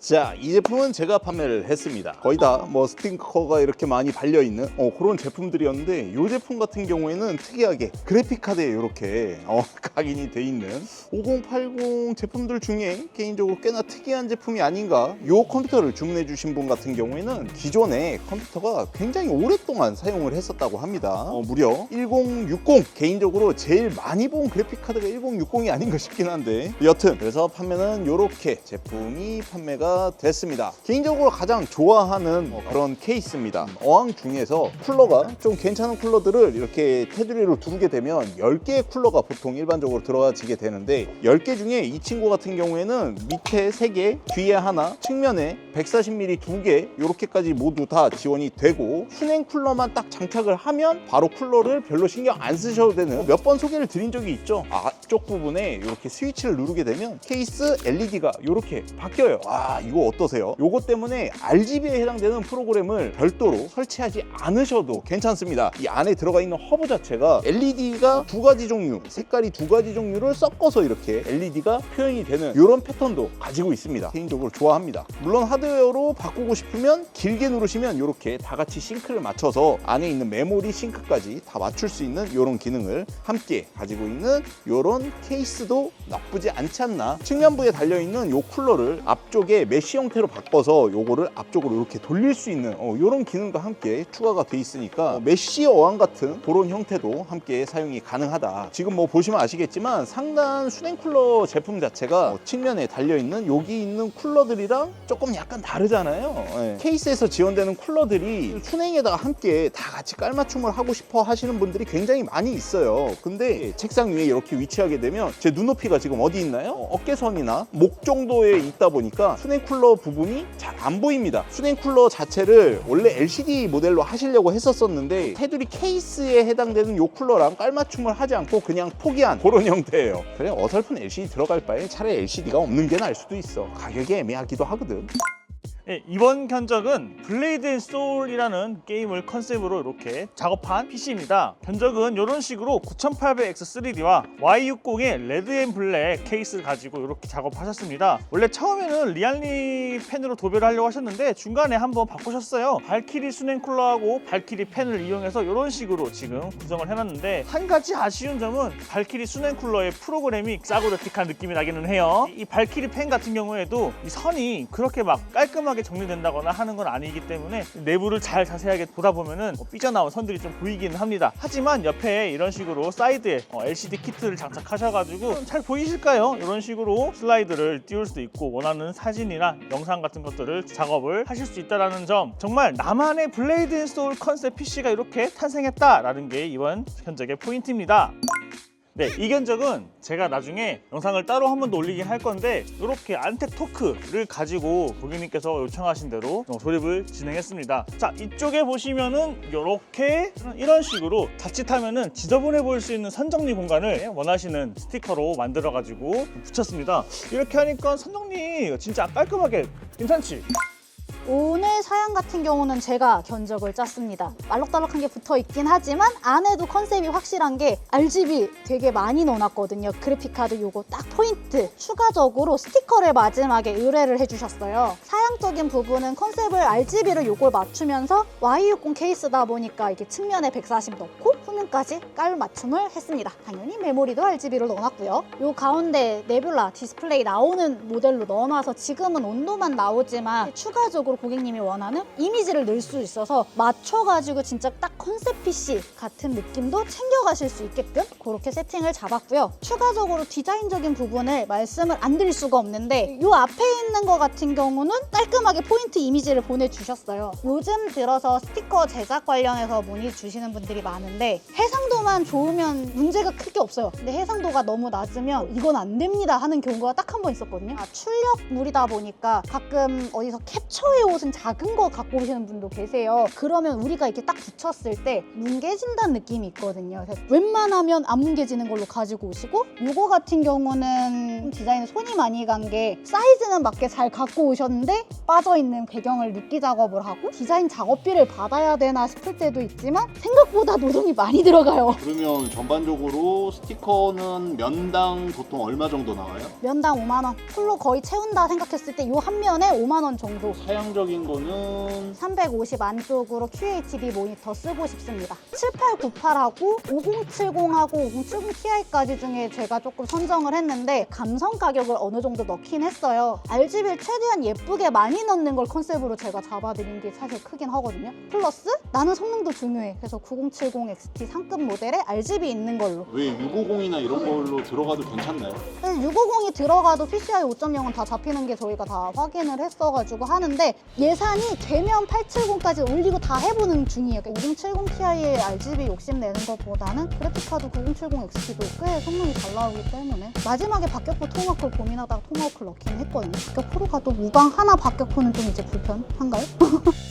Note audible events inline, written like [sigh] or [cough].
자, 이 제품은 제가 판매를 했습니다. 거의 다 뭐 스팅커가 이렇게 많이 발려 있는 어, 그런 제품들이었는데 이 제품 같은 경우에는 특이하게 그래픽 카드에 이렇게 어, [laughs] 각인이 돼 있는 5080 제품들 중에 개인적으로 꽤나 특이한 제품이 아닌가. 이 컴퓨터를 주문해 주신 분 같은 경우에는 기존에 컴퓨터가 굉장히 오랫동안 사용을 했었다고 합니다. 어, 무려 1060 개인적으로 제일 많이 본 그래픽 카드가 1060이 아닌가 싶긴 한데 여튼 그래서 판매는 이렇게 제품이 판매가 됐습니다. 개인적으로 가장 좋아하는 어, 그런 케이스입니다. 어항 중에서 쿨러가 좀 괜찮은 쿨러들을 이렇게 테두리로 두게 되면 10개의 쿨러가 보통 일반적으로 들어가지게 되는데 10개 중에 이 친구 같은 경우에는 밑에 3개, 뒤에 하나, 측면에 140mm 2개 이렇게까지 모두 다 지원이 되고 순행 쿨러만 딱 장착을 하면 바로 쿨러를 별로 신경 안 쓰셔도 되는 몇 번 소개를 드린 적이 있죠. 앞쪽 부분에 이렇게 스위치를 누르게 되면 케이스 LED가 이렇게 바뀌어요. 아 이거 어떠세요? 요거 때문에 RGB에 해당되는 프로그램을 별도로 설치하지 않으셔도 괜찮습니다. 이 안에 들어가 있는 허브 자체가 LED가 두 가지 종류, 색깔이 두 가지 종류를 섞어서 이렇게 LED가 표현이 되는 이런 패턴도 가지고 있습니다. 개인적으로 좋아합니다. 물론 하드웨어로 바꾸고 싶으면 길게 누르시면 이렇게 다 같이 싱크를 맞춰서 안에 있는 메모리 싱크까지 다 맞출 수 있는 이런 기능을 함께 가지고 있는 이런 케이스도 나쁘지 않지 않나. 측면부에 달려있는 이 쿨러를 앞쪽에 메쉬 형태로 바꿔서 요거를 앞쪽으로 이렇게 돌릴 수 있는 이런 기능과 함께 추가가 돼 있으니까 어, 메쉬 어항 같은 그런 형태도 함께 사용이 가능하다. 지금 뭐 보시면 아시겠지만 상단 수냉 쿨러 제품 자체가 어, 측면에 달려있는 여기 있는 쿨러들이랑 조금 약간 다르잖아요. 예. 케이스에서 지원되는 쿨러들이 수냉에다가 함께 다 같이 깔맞춤을 하고 싶어 하시는 분들이 굉장히 많이 있어요. 근데 책상 위에 이렇게 위치하게 되면 제 눈높이가 지금 어디 있나요? 어, 어깨선이나 목 정도에 있다 보니까 수냉 쿨러 부분이 잘 안 보입니다. 수냉 쿨러 자체를 원래 LCD 모델로 하시려고 했었었는데 테두리 케이스에 해당되는 요 쿨러랑 깔맞춤을 하지 않고 그냥 포기한 그런 형태예요. 그래 어설픈 LCD 들어갈 바에 차라리 LCD가 없는 게 나을 수도 있어. 가격이 애매하기도 하거든. 네, 이번 견적은 블레이드 앤 소울이라는 게임을 컨셉으로 이렇게 작업한 PC입니다. 견적은 이런 식으로 9800X3D와 Y60의 레드 앤 블랙 케이스를 가지고 이렇게 작업하셨습니다. 원래 처음에는 리알리 펜으로 도배를 하려고 하셨는데 중간에 한번 바꾸셨어요. 발키리 수냉 쿨러하고 발키리 펜을 이용해서 이런 식으로 지금 구성을 해놨는데 한 가지 아쉬운 점은 발키리 수냉 쿨러의 프로그램이 싸구려틱한 느낌이 나기는 해요. 이 발키리 펜 같은 경우에도 이 선이 그렇게 막 깔끔하게 정리된다거나 하는 건 아니기 때문에 내부를 잘 자세하게 보다 보면은 뭐 삐져나온 선들이 좀 보이기는 합니다. 하지만 옆에 이런 식으로 사이드에 어, LCD 키트를 장착하셔가지고 잘 보이실까요? 이런 식으로 슬라이드를 띄울 수 있고 원하는 사진이나 영상 같은 것들을 작업을 하실 수 있다는 점 정말 나만의 블레이드 앤 소울 컨셉 PC가 이렇게 탄생했다라는 게 이번 견적의 포인트입니다. 네, 이 견적은 제가 나중에 영상을 따로 한 번 더 올리긴 할 건데 이렇게 안텍 토크를 가지고 고객님께서 요청하신 대로 조립을 진행했습니다. 자, 이쪽에 보시면은 이렇게 이런 식으로 자칫하면은 지저분해 보일 수 있는 선정리 공간을 원하시는 스티커로 만들어 가지고 붙였습니다. 이렇게 하니까 선정리 진짜 깔끔하게 괜찮지? 오늘 사양 같은 경우는 제가 견적을 짰습니다. 말록달록한 게 붙어 있긴 하지만 안에도 컨셉이 확실한 게 RGB 되게 많이 넣어놨거든요. 그래픽카드 요거 딱 포인트. 추가적으로 스티커를 마지막에 의뢰를 해주셨어요. 사양적인 부분은 컨셉을 RGB를 요걸 맞추면서 Y60 케이스다 보니까 이게 측면에 140 넣고 후면까지 깔 맞춤을 했습니다. 당연히 메모리도 RGB를 넣어놨고요. 요 가운데 네뷸라 디스플레이 나오는 모델로 넣어놔서 지금은 온도만 나오지만 추가적으로 고객님이 원하는 이미지를 넣을 수 있어서 맞춰가지고 진짜 딱 컨셉 PC 같은 느낌도 챙겨가실 수 있게끔 그렇게 세팅을 잡았고요. 추가적으로 디자인적인 부분을 말씀을 안 드릴 수가 없는데 요 앞에 있는 거 같은 경우는 깔끔하게 포인트 이미지를 보내주셨어요. 요즘 들어서 스티커 제작 관련해서 문의 주시는 분들이 많은데 해상도만 좋으면 문제가 크게 없어요. 근데 해상도가 너무 낮으면 이건 안 됩니다 하는 경우가 딱 한 번 있었거든요. 아, 출력물이다 보니까 가끔 어디서 캡처해 옷은 작은 거 갖고 오시는 분도 계세요. 그러면 우리가 이렇게 딱 붙였을 때 뭉개진다는 느낌이 있거든요. 그래서 웬만하면 안 뭉개지는 걸로 가지고 오시고 이거 같은 경우는 디자인에 손이 많이 간 게 사이즈는 맞게 잘 갖고 오셨는데 빠져있는 배경을 눕기 작업을 하고 디자인 작업비를 받아야 되나 싶을 때도 있지만 생각보다 노동이 많이 많이 들어가요. 그러면 전반적으로 스티커는 면당 보통 얼마 정도 나와요? 면당 5만 원. 풀로 거의 채운다 생각했을 때 요 한 면에 5만 원 정도. 사양적인 거는 350 안쪽으로 QHD 모니터 쓰고 싶습니다. 7898하고 5070하고 5070 Ti까지 중에 제가 조금 선정을 했는데 감성 가격을 어느 정도 넣긴 했어요. RGB를 최대한 예쁘게 많이 넣는 걸 컨셉으로 제가 잡아드린 게 사실 크긴 하거든요. 플러스 나는 성능도 중요해. 그래서 9070 XT 상급 모델에 RGB 있는 걸로. 왜 650이나 이런 걸로 들어가도 괜찮나요? 사실 650이 들어가도 PCI 5.0은 다 잡히는 게 저희가 다 확인을 했어가지고 하는데 예산이 되면 870까지 올리고 다 해보는 중이에요. 그러니까 2070 Ti에 RGB 욕심내는 것보다는 그래픽카드 9070 XT도 꽤 성능이 잘 나오기 때문에 마지막에 박격포 토마호크를 고민하다가 토마호크를 넣긴 했거든요. 박격포로 가도 무광 하나 박격포는 좀 이제 불편한가요? [laughs]